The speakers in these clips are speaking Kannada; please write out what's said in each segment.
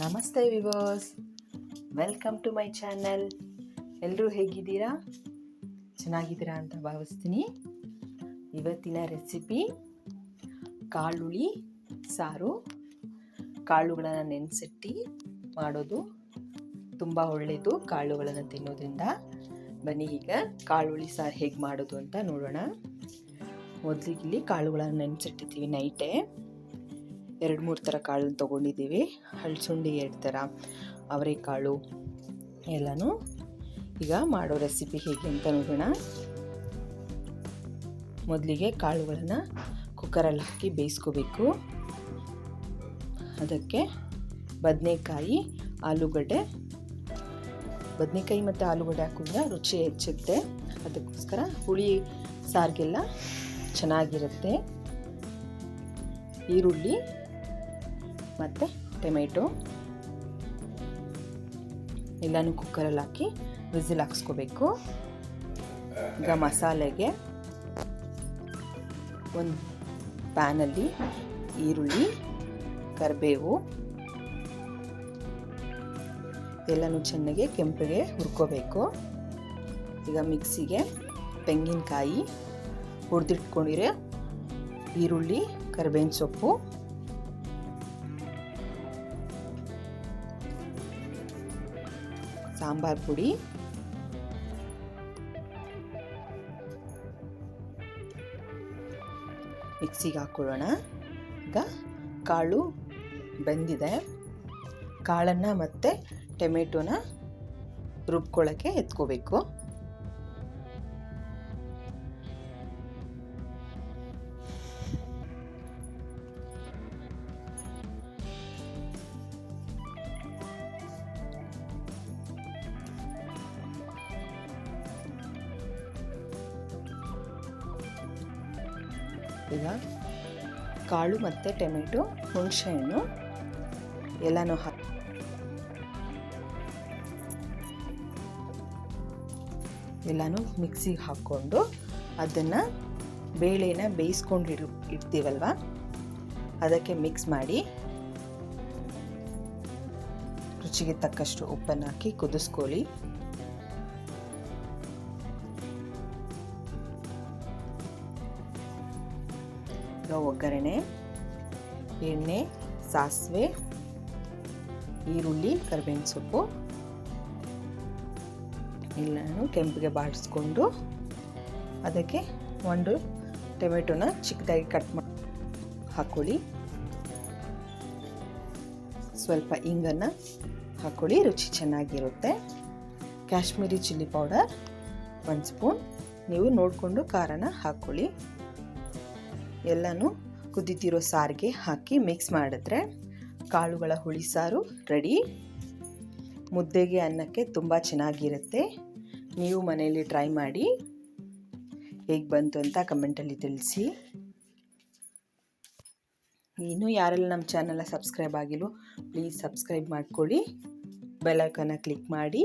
ನಮಸ್ತೆ viewers. Welcome to my channel ಎಲ್ಲರೂ ಹೇಗಿದ್ದೀರಾ? ಚೆನ್ನಾಗಿದ್ದೀರಾ ಅಂತ ಭಾವಿಸ್ತೀನಿ. ಇವತ್ತಿನ ರೆಸಿಪಿ ಕಾಳುಳಿ ಸಾರು. ಕಾಳುಗಳನ್ನು ನೆನೆಸಿಟ್ಟು ಮಾಡೋದು ತುಂಬ ಒಳ್ಳೆಯದು ಕಾಳುಗಳನ್ನು ತಿನ್ನೋದ್ರಿಂದ. ಬನ್ನಿ ಈಗ ಕಾಳುಳಿ ಸಾರು ಹೇಗೆ ಮಾಡೋದು ಅಂತ ನೋಡೋಣ. ಮೊದಲಿಗೆ ಇಲ್ಲಿ ಕಾಳುಗಳನ್ನು ನೆನೆಸಿಟ್ಟಿದ್ದೀವಿ ನೈಟೇ. ಎರಡು ಮೂರು ಥರ ಕಾಳನ್ನು ತೊಗೊಂಡಿದ್ದೀವಿ. ಹಳ್ಸುಂಡಿ ಎರಡು ಥರ, ಅವರೆಕಾಳು ಎಲ್ಲನೂ ಈಗ ಮಾಡೋ ರೆಸಿಪಿ ಹೇಗೆ ಅಂತ ನೋಡೋಣ. ಮೊದಲಿಗೆ ಕಾಳುಗಳನ್ನು ಕುಕ್ಕರಲ್ಲಿ ಹಾಕಿ ಬೇಯಿಸ್ಕೋಬೇಕು. ಅದಕ್ಕೆ ಬದನೆಕಾಯಿ, ಆಲೂಗಡ್ಡೆ. ಬದನೆಕಾಯಿ ಮತ್ತು ಆಲೂಗಡ್ಡೆ ಹಾಕಿದ್ರೆ ರುಚಿ ಹೆಚ್ಚುತ್ತೆ ಅದಕ್ಕೋಸ್ಕರ ಹುಳಿ, ಸಾರಿಗೆಲ್ಲ ಚೆನ್ನಾಗಿರುತ್ತೆ. ಈರುಳ್ಳಿ ಮತ್ತು ಟೊಮೆಟೊ. ಎಲ್ಲನೂ ಕುಕ್ಕರಲ್ಲಿ ಹಾಕಿ ವಿಸಿಲ್ ಹಾಕ್ಸ್ಕೋಬೇಕು. ಈಗ ಮಸಾಲೆಗೆ ಒಂದು ಪ್ಯಾನಲ್ಲಿ ಈರುಳ್ಳಿ, ಕರಿಬೇವು, ಎಲ್ಲನೂ ಚೆನ್ನಾಗಿ ಕೆಂಪಿಗೆ ಹುರ್ಕೋಬೇಕು. ಈಗ ಮಿಕ್ಸಿಗೆ ತೆಂಗಿನಕಾಯಿ ಹುರಿದಿಟ್ಕೊಂಡಿರೋ ಈರುಳ್ಳಿ, ಕರಿಬೇವಿನ ಸೊಪ್ಪು ಸಾಂಬಾರ್ ಪುಡಿ. ಮಿಕ್ಸಿಗೆ ಹಾಕ್ಕೊಳ್ಳೋಣ. ಈಗ ಕಾಳು ಬೆಂದಿದೆ. ಕಾಳನ್ನು ಮತ್ತು ಟೊಮೆಟೊನ ರುಬ್ಕೊಳ್ಳೋಕ್ಕೆ ಎತ್ಕೋಬೇಕು. ಈಗ ಕಾಳು ಮತ್ತು ಟೊಮೆಟೊ, ಹುಣಸೆಹಣ್ಣು, ಎಲ್ಲನೂ ಹಾಕಿ ಎಲ್ಲನೂ ಮಿಕ್ಸಿಗೆ ಹಾಕ್ಕೊಂಡು ಅದನ್ನು ಬೇಳೆನ ಬೇಯಿಸ್ಕೊಂಡು ಇಡ್ ಇಡ್ತೀವಲ್ವ? ಅದಕ್ಕೆ ಮಿಕ್ಸ್ ಮಾಡಿ ರುಚಿಗೆ ತಕ್ಕಷ್ಟು ಉಪ್ಪನ್ನು ಹಾಕಿ ಕುದಿಸ್ಕೊಳ್ಳಿ. ಈಗ ಒಗ್ಗರಣೆ, ಎಣ್ಣೆ, ಸಾಸಿವೆ, ಈರುಳ್ಳಿ, ಕರಿಬೇವಿನ ಸೊಪ್ಪು, ಎಲ್ಲನೂ ಕೆಂಪಿಗೆ ಬಾಡಿಸ್ಕೊಂಡು ಅದಕ್ಕೆ ಒಂದು ಟೊಮೆಟೊನ ಚಿಕ್ಕದಾಗಿ ಕಟ್ ಮಾಡಿ ಹಾಕ್ಕೊಳ್ಳಿ ಸ್ವಲ್ಪ ಇಂಗನ್ನು ಹಾಕ್ಕೊಳ್ಳಿ ರುಚಿ ಚೆನ್ನಾಗಿರುತ್ತೆ. ಕಾಶ್ಮೀರಿ ಚಿಲ್ಲಿ ಪೌಡರ್, ಒಂದು ಸ್ಪೂನ್. ನೀವು ನೋಡಿಕೊಂಡು ಖಾರನ ಹಾಕ್ಕೊಳ್ಳಿ ಎಲ್ಲನೂ ಕುದಿತಿರೋ ಸಾರಿಗೆ ಹಾಕಿ ಮಿಕ್ಸ್ ಮಾಡಿದ್ರೆ ಕಾಳುಗಳ ಹುಳಿ ಸಾರು ರೆಡಿ ಮುದ್ದೆಗೆ ಅನ್ನಕ್ಕೆ ತುಂಬ ಚೆನ್ನಾಗಿರುತ್ತೆ. ನೀವು ಮನೆಯಲ್ಲಿ ಟ್ರೈ ಮಾಡಿ. ಹೇಗೆ ಬಂತು ಅಂತ ಕಮೆಂಟಲ್ಲಿ ತಿಳಿಸಿ. ಇನ್ನೂ ಯಾರೆಲ್ಲ ನಮ್ಮ ಚಾನಲ್ನ ಸಬ್ಸ್ಕ್ರೈಬ್ ಆಗಿಲ್ಲೋ ಪ್ಲೀಸ್ ಸಬ್ಸ್ಕ್ರೈಬ್ ಮಾಡ್ಕೊಳ್ಳಿ. ಬೆಲೈಕನ್ನ ಕ್ಲಿಕ್ ಮಾಡಿ.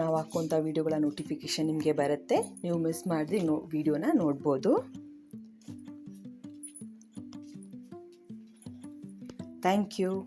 ನಾವು ಹಾಕುವಂಥ ವೀಡಿಯೋಗಳ ನೋಟಿಫಿಕೇಷನ್ ನಿಮಗೆ ಬರುತ್ತೆ. ನೀವು ಮಿಸ್ ಮಾಡಿದ್ರೆ ನೋ ವೀಡಿಯೋನ ನೋಡ್ಬೋದು. Thank you.